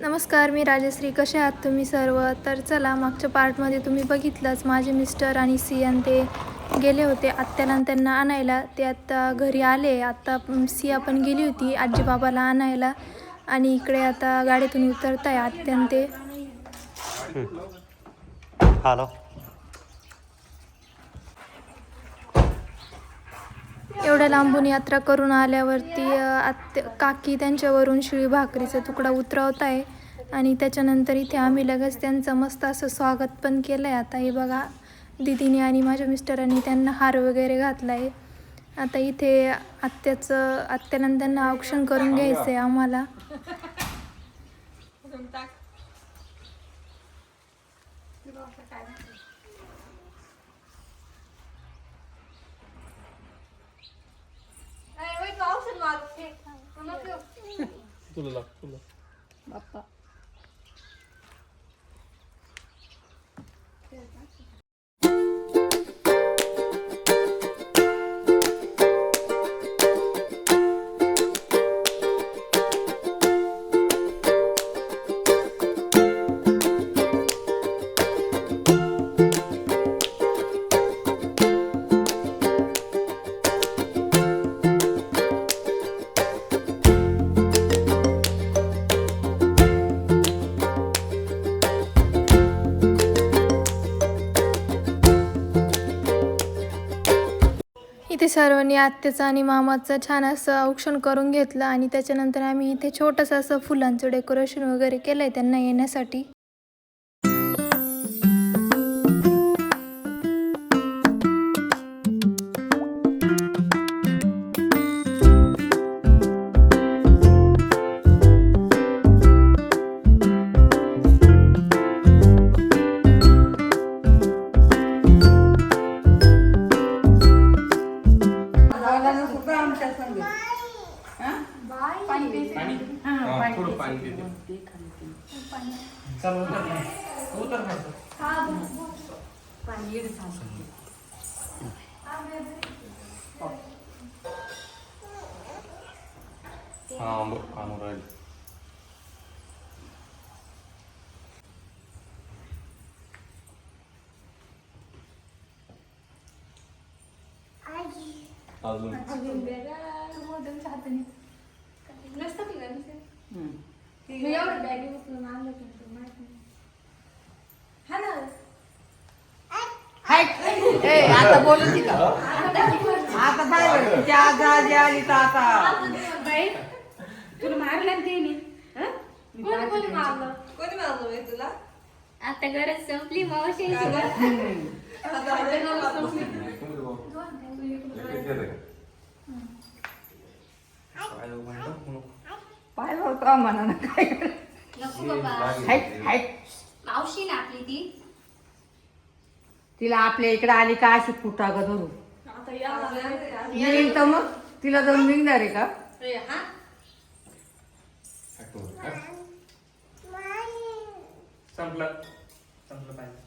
नमस्कार मी राजश्री. कसे आहात तुम्ही सर्व? तर चला मागच्या पार्टमध्ये तुम्ही बघितलंच माझे मिस्टर आणि सियान ते गेले होते आत्याला त्यांना आणायला. ते आत्ता घरी आले. आत्ता सी सिया पण गेली होती आजी बाबाला आणायला. आणि इकडे आता गाडीतून उतरत आहे आत्यान ते. हॅलो एवढ्या लांबून यात्रा करून आल्यावरती आत्य आत्या काकी त्यांच्यावरून शिळी भाकरीचा तुकडा उतरवत आहे आणि त्याच्यानंतर इथे आम्ही लगेच त्यांचं मस्त असं स्वागत पण केलं आहे आता हे बघा दिदीने आणि माझ्या मिस्टरांनी त्यांना हार वगैरे घातला आहे आता इथे आत्याचं आत्याला त्यांना औक्षण करून घ्यायचं आहे आम्हाला. तुला लाग तुला इथे सर्वांनी आत्याचं आणि मामाचं छान असं औक्षण करून घेतलं आणि त्याच्यानंतर आम्ही इथे छोटंसं असं फुलांचं डेकोरेशन वगैरे केलं आहे त्यांना येण्यासाठी. थोडं पाणी देते हा बघ आणून राहील अजून हाय ए आता बोलत का आता बाय तिची आज आजी आली तर आता तुला मारलं ते आता गरज संपली मावशी पाहिलं होतं म्हणा ना काय नको बाबा. हाय हाय. मावशी ना आपली ती. तिला आपल्या इकडे आली का अशी फुटा ग धरून येईल तर मग. तिला जाऊन निघणार आहे का? संपलं. संपलं पाहिजे.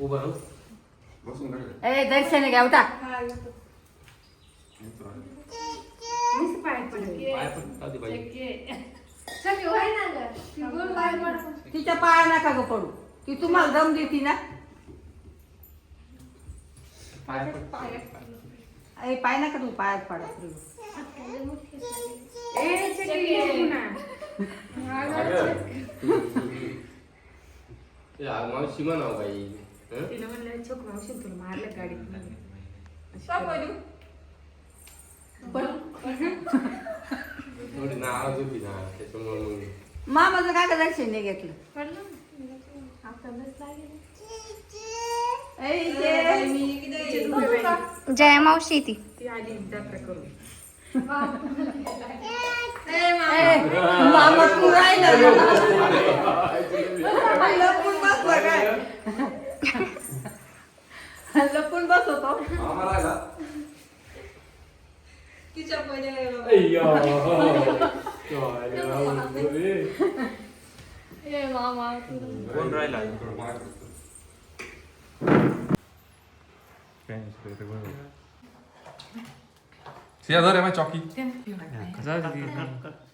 उभा राहू. ए दर्शन घ्या उठा. मीच पाय पडले पाय पण आधी पाहिजे तिच्या पाया नका ग पडू. ती तुम्हाला दम देती ना. पाय ए पाय नका तू पायात पडा. ए चक्की ये पुन्हा. मावशी म्हणावं बाई. हं? तिनं म्हणलं छोक मावशी तुला मारलं गाडीत पण थोडी नाराज होती ना त्याच्यामुळे मग मामाचं काय का दर्शन नाही घेतलं. पडलं? आता बस लागेल. ए, इथे. जया मावशी ती. मामा तू लपून काय लपून बस होतो तिच्या पहिले ए मामा. कोण राहिला सिया धर आहे चौकी कसं